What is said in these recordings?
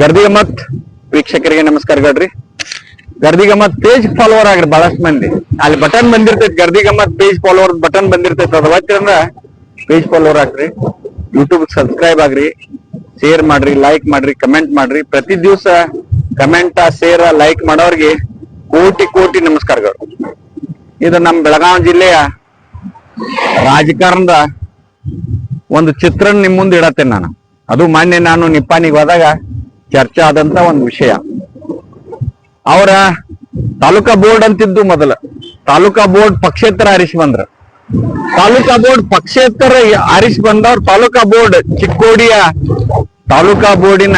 ಗರ್ದಿಗಮತ್ ವೀಕ್ಷಕರಿಗೆ ನಮಸ್ಕಾರಗಳ್ರಿ Gardigamat page follower ಆಗ್ರಿ ಬಹಳಷ್ಟು ಮಂದಿ. ಅಲ್ಲಿ ಬಟನ್ ಬಂದಿರ್ತೈತಿ ಗರ್ದಿಗಮತ್ ಪೇಜ್ ಫಾಲೋವರ್ ಬಟನ್ ಬಂದಿರ್ತೈತಿ. ಅದ ಒತ್ತಿರಂದ್ರ ಪೇಜ್ ಫಾಲೋವರ್ ಆಗ್ರಿ. ಯೂಟ್ಯೂಬ್ ಸಬ್ಸ್ಕ್ರೈಬ್ ಆಗ್ರಿ. ಶೇರ್ ಮಾಡ್ರಿ ಲೈಕ್ ಮಾಡ್ರಿ ಕಮೆಂಟ್ ಮಾಡ್ರಿ. ಪ್ರತಿ ದಿವಸ ಕಮೆಂಟ್ ಶೇರ್ ಲೈಕ್ ಮಾಡೋರ್ಗೆ ಕೋಟಿ ಕೋಟಿ ನಮಸ್ಕಾರಗಳು. ಇದು ನಮ್ಮ ಬೆಳಗಾವಿ ಜಿಲ್ಲೆಯ ರಾಜಕಾರಣದ ಒಂದು ಚಿತ್ರಣ ನಿಮ್ ಮುಂದೆ ಇಡತ್ತೇನೆ ನಾನು. ಅದು ಮಾನ್ಯ ನಾನು ನಿಪ್ಪಾನಿಗೆ ಹೋದಾಗ ಚರ್ಚೆ ಆದಂತ ಒಂದು ವಿಷಯ. ಅವರ ತಾಲೂಕಾ ಬೋರ್ಡ್ ಅಂತಿದ್ದು ಮೊದಲ. ತಾಲೂಕಾ ಬೋರ್ಡ್ ಪಕ್ಷೇತರ ಆರಿಸಿ ಬಂದ್ರ. ತಾಲೂಕಾ ಬೋರ್ಡ್ ಪಕ್ಷೇತರ ಆರಿಸಿ ಬಂದವ್ರು ತಾಲೂಕಾ ಬೋರ್ಡ್ ಚಿಕ್ಕೋಡಿಯ ತಾಲೂಕಾ ಬೋರ್ಡಿನ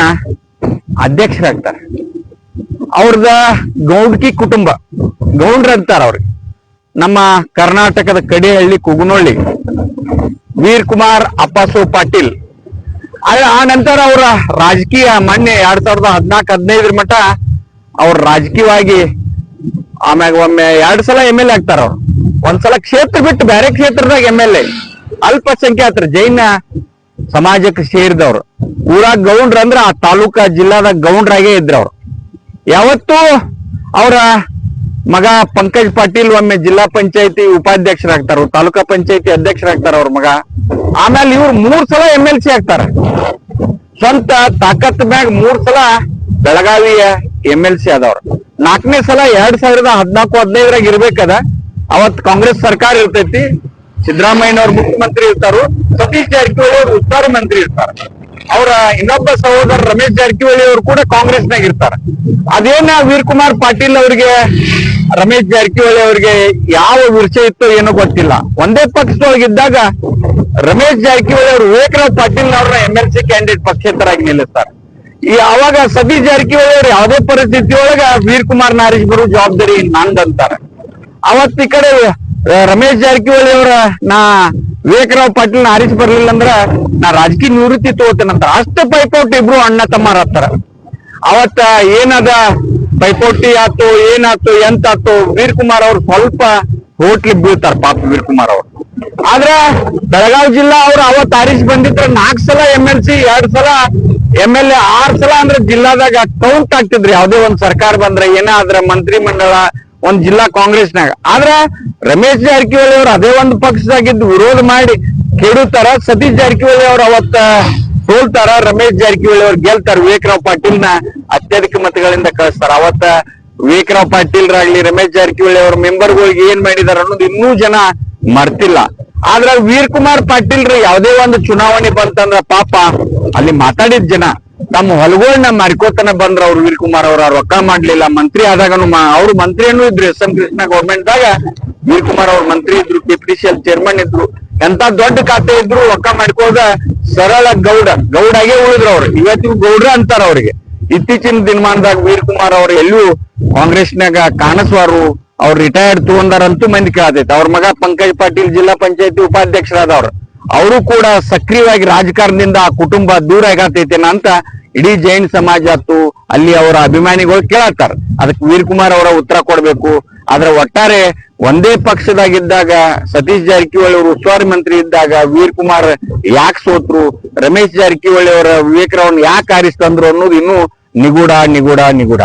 ಅಧ್ಯಕ್ಷರಾಗ್ತಾರೆ. ಅವ್ರದ ಗೌಡ್ಕಿ ಕುಟುಂಬ. ಗೌಂಡ್ರ ಅಂತಾರ ಅವ್ರಿಗೆ ನಮ್ಮ ಕರ್ನಾಟಕದ ಕಡಿಹಳ್ಳಿ ಕುಗುನೊಳ್ಳಿ. ವೀರ್ ಕುಮಾರ್ ಅಪ್ಪಾಸು ಪಾಟೀಲ್. ಆ- ಆ ನಂತರ ಅವರ ರಾಜಕೀಯ ಮೊನ್ನೆ ಎರಡ್ ಸಾವಿರದ ಹದಿನಾಲ್ಕು, ಹದಿನೈದರ ಮಟ್ಟ ಅವ್ರ ರಾಜಕೀಯವಾಗಿ ಆಮ್ಯಾಗ ಒಮ್ಮೆ ಎರಡ್ ಸಲ ಎಂ ಎಲ್ ಎ ಆಗ್ತಾರ ಅವ್ರು. ಒಂದ್ಸಲ ಕ್ಷೇತ್ರ ಬಿಟ್ಟು ಬೇರೆ ಕ್ಷೇತ್ರದಾಗ ಎಂ ಎಲ್ ಎ ಅಲ್ಪಸಂಖ್ಯಾತರು, ಜೈನ ಸಮಾಜಕ್ಕೆ ಸೇರಿದವ್ರು. ಊರಾಗ ಗೌಂಡ್ರ ಅಂದ್ರ ಆ ತಾಲೂಕಾ ಜಿಲ್ಲಾದಾಗ ಗೌಂಡ್ರಾಗೆ ಇದ್ರ ಅವ್ರು. ಯಾವತ್ತೂ ಅವರ ಮಗ ಪಂಕಜ್ ಪಾಟೀಲ್ ಒಮ್ಮೆ ಜಿಲ್ಲಾ ಪಂಚಾಯತಿ ಉಪಾಧ್ಯಕ್ಷರಾಗ್ತಾರ ತಾಲೂಕಾ ಪಂಚಾಯತಿ ಅಧ್ಯಕ್ಷರಾಗ್ತಾರ ಅವ್ರ ಮಗ. ಆಮೇಲೆ ಇವ್ರು ಮೂರ್ ಸಲ ಎಂ ಎಲ್ ಸಿ ಆಗ್ತಾರ. ಸ್ವಂತ ತಾಕತ್ ಮ್ಯಾಗ ಮೂರ್ ಸಲ ಬೆಳಗಾವಿಯ ಎಂ ಎಲ್ ಸಿ ಆದವ್ರ. ನಾಲ್ಕನೇ ಸಲ ಎರಡ್ ಸಾವಿರದ ಹದಿನಾಲ್ಕು, ಹದಿನೈದರಾಗ ಇರ್ಬೇಕದ. ಅವತ್ ಕಾಂಗ್ರೆಸ್ ಸರ್ಕಾರ ಇರ್ತೈತಿ, ಸಿದ್ದರಾಮಯ್ಯನವ್ರ ಮುಖ್ಯಮಂತ್ರಿ ಇರ್ತಾರು, ಸತೀಶ್ ಜಾರಕಿಹೊಳಿ ಅವ್ರ ಉಸ್ತುವಾರಿ ಮಂತ್ರಿ ಇರ್ತಾರ. ಅವರ ಇನ್ನೊಬ್ಬ ಸಹೋದರ ರಮೇಶ್ ಜಾರಕಿಹೊಳಿ ಅವರು ಕೂಡ ಕಾಂಗ್ರೆಸ್ನಾಗ ಇರ್ತಾರ. ಅದೇನ ವೀರ್ ಕುಮಾರ್ ಪಾಟೀಲ್ ಅವರಿಗೆ ರಮೇಶ್ ಜಾರಕಿಹೊಳಿ ಅವರಿಗೆ ಯಾವ ವಿಷಯ ಇತ್ತು ಏನೋ ಗೊತ್ತಿಲ್ಲ. ಒಂದೇ ಪಕ್ಷದೊಳಗಿದ್ದಾಗ ರಮೇಶ್ ಜಾರಕಿಹೊಳಿ ಅವರು ವಿವೇಕರಾವ್ ಪಾಟೀಲ್ ಅವ್ರನ್ನ ಎಂ ಎಲ್ ಸಿ ಕ್ಯಾಂಡಿಡೇಟ್ ಪಕ್ಷೇತರಾಗಿ ನಿಲ್ಲಿಸ್ತಾರೆ. ಈ ಅವಾಗ ಸತೀಶ್ ಜಾರಕಿಹೊಳಿ ಅವರು ಯಾವುದೇ ಪರಿಸ್ಥಿತಿ ಒಳಗ ವೀರ್ ಕುಮಾರ್ ನಾರೀಶ್ ಬರು ಜವಾಬ್ದಾರಿ ನಂದಂತಾರೆ ಈ ಕಡೆ ರಮೇಶ್ ಜಾರಕಿಹೊಳಿ ಅವರ ನಾ ವಿವೇಕರಾವ್ ಪಾಟೀಲ್ ಆರಿಸಿ ಬರ್ಲಿಲ್ಲ ಅಂದ್ರ ನಾ ರಾಜಕೀಯ ನಿವೃತ್ತಿ ತಗೋತೇನಂತ ಅಷ್ಟು ಪೈಪೌಟ್ ಇಬ್ರು ಅಣ್ಣ ತಮ್ಮಾರ ಅವತ್ತ ಏನದ ಪೈಪೋಟಿ ಆತು ಏನಾತು ಎಂತಾತು ವೀರ್ ಕುಮಾರ್ ಅವ್ರು ಸ್ವಲ್ಪ ಹೋಟ್ಲಿಗೆ ಬೀಳ್ತಾರ, ಪಾಪ ವೀರ್ ಕುಮಾರ್ ಅವ್ರು. ಆದ್ರ ಬೆಳಗಾವಿ ಜಿಲ್ಲಾ ಅವ್ರು ಅವತ್ ಆರಿಸಿ ಬಂದಿದ್ರ ನಾಲ್ಕ್ ಸಲ ಎಂ ಎಲ್ ಸಿ ಎರಡ್ ಸಲ ಎಂ ಎಲ್ ಎ ಆರ್ ಸಲ ಅಂದ್ರೆ ಜಿಲ್ಲಾದಾಗ ಕೌಂಟ್ ಆಗ್ತಿದ್ರಿ. ಯಾವ್ದೇ ಒಂದ್ ಸರ್ಕಾರ ಬಂದ್ರೆ ಏನಾದ್ರ ಮಂತ್ರಿ ಮಂಡಳ ಒಂದ್ ಜಿಲ್ಲಾ ಕಾಂಗ್ರೆಸ್ನಾಗ ಆದ್ರ ರಮೇಶ್ ಜಾರಕಿಹೊಳಿ ಅವ್ರು ಅದೇ ಒಂದು ಪಕ್ಷದಾಗಿದ್ದು ವಿರೋಧ ಮಾಡಿ ಕೆಡುತ್ತಾರ. ಸತೀಶ್ ಜಾರಕಿಹೊಳಿ ಅವ್ರು ಅವತ್ತ ಸೋಲ್ತಾರ ರಮೇಶ್ ಜಾರಕಿಹೊಳಿ ಅವ್ರು ಗೆಲ್ತಾರ, ವಿವೇಕರಾವ್ ಪಾಟೀಲ್ನ ಅತ್ಯಧಿಕ ಮತಗಳಿಂದ ಕಳಿಸ್ತಾರ. ಅವತ್ತ ವಿವೇಕರಾವ್ ಪಾಟೀಲ್ರಾಗ್ಲಿ, ರಮೇಶ್ ಜಾರಕಿಹೊಳಿ ಅವ್ರ ಮೆಂಬರ್ಗಳಿಗೆ ಏನ್ ಮಾಡಿದಾರ ಅನ್ನೋದು ಇನ್ನೂ ಜನ ಮರ್ತಿಲ್ಲ. ಆದ್ರ ವೀರ್ ಕುಮಾರ್ ಪಾಟೀಲ್ರ ಯಾವ್ದೇ ಒಂದು ಚುನಾವಣೆ ಬಂತಂದ್ರ ಪಾಪ ಅಲ್ಲಿ ಮಾತಾಡಿದ ಜನ ತಮ್ಮ ಹೊಲಗಳನ್ನ ಮಾರ್ಕೋತನ ಬಂದ್ರ ಅವ್ರು ವೀರ್ ಕುಮಾರ್ ಅವ್ರ ರೊಕ್ಕ ಮಾಡ್ಲಿಲ್ಲ, ಮಂತ್ರಿ ಆದಾಗನು ಅವ್ರು ಮಂತ್ರಿಯನ್ನು ಇದ್ರು, ಎಸ್ ಎಂ ಕೃಷ್ಣ ಗೌರ್ಮೆಂಟ್ ದಾಗ ವೀರ್ ಕುಮಾರ್ ಅವ್ರ ಮಂತ್ರಿ ಇದ್ರು ಕೆಪಿಟಿಸಿಎಲ್ ಚೇರ್ಮನ್ ಇದ್ರು, ಎಂತ ದೊಡ್ಡ ಖಾತೆ ಇದ್ರು ರೊಕ್ಕ ಮಾಡ್ಕೋದ ಸರಳ ಗೌಡ. ಗೌಡಾಗೆ ಉಳಿದ್ರು ಅವ್ರು. ಇವತ್ತಿಗೂ ಗೌಡ್ರ ಅಂತಾರ ಅವ್ರಿಗೆ. ಇತ್ತೀಚಿನ ದಿನಮಾನದಾಗ ವೀರ್ ಕುಮಾರ್ ಅವ್ರು ಎಲ್ಲೂ ಕಾಂಗ್ರೆಸ್ನಾಗ ಕಾಣಿಸ್ವಾರು ಅವ್ರು ರಿಟೈರ್ಡ್ ತಗೊಂಡಾರಂತೂ ಮಂದಿ ಕೇಳತೈತಿ. ಅವ್ರ ಮಗ ಪಂಕಜ್ ಪಾಟೀಲ್ ಜಿಲ್ಲಾ ಪಂಚಾಯತಿ ಉಪಾಧ್ಯಕ್ಷರಾದವ್ರು. ಅವರು ಕೂಡ ಸಕ್ರಿಯವಾಗಿ ರಾಜಕಾರಣದಿಂದ ಆ ಕುಟುಂಬ ದೂರ ಆಗತೈತೇನ ಅಂತ ಇಡೀ ಜೈನ್ ಸಮಾಜ ಆತು ಅಲ್ಲಿ ಅವರ ಅಭಿಮಾನಿಗಳು ಕೇಳತ್ತಾರ ಅದಕ್ಕೆ ವೀರ್ ಕುಮಾರ್ ಅವರ ಉತ್ತರ ಕೊಡ್ಬೇಕು. ಆದ್ರೆ ಒಟ್ಟಾರೆ ಒಂದೇ ಪಕ್ಷದಾಗಿದ್ದಾಗ ಸತೀಶ್ ಜಾರಕಿಹೊಳಿ ಅವರು ಉಸ್ತುವಾರಿ ಮಂತ್ರಿ ಇದ್ದಾಗ ವೀರ್ ಕುಮಾರ್ ಯಾಕೆ ಸೋತ್ರು? ರಮೇಶ್ ಜಾರಕಿಹೊಳಿ ಅವರ ವಿವೇಕರಾವ್ ಯಾಕೆ ಆರಿಸ್ತಂದ್ರು ಅನ್ನೋದು ಇನ್ನೂ ನಿಗೂಢ ನಿಗೂಢ ನಿಗೂಢ.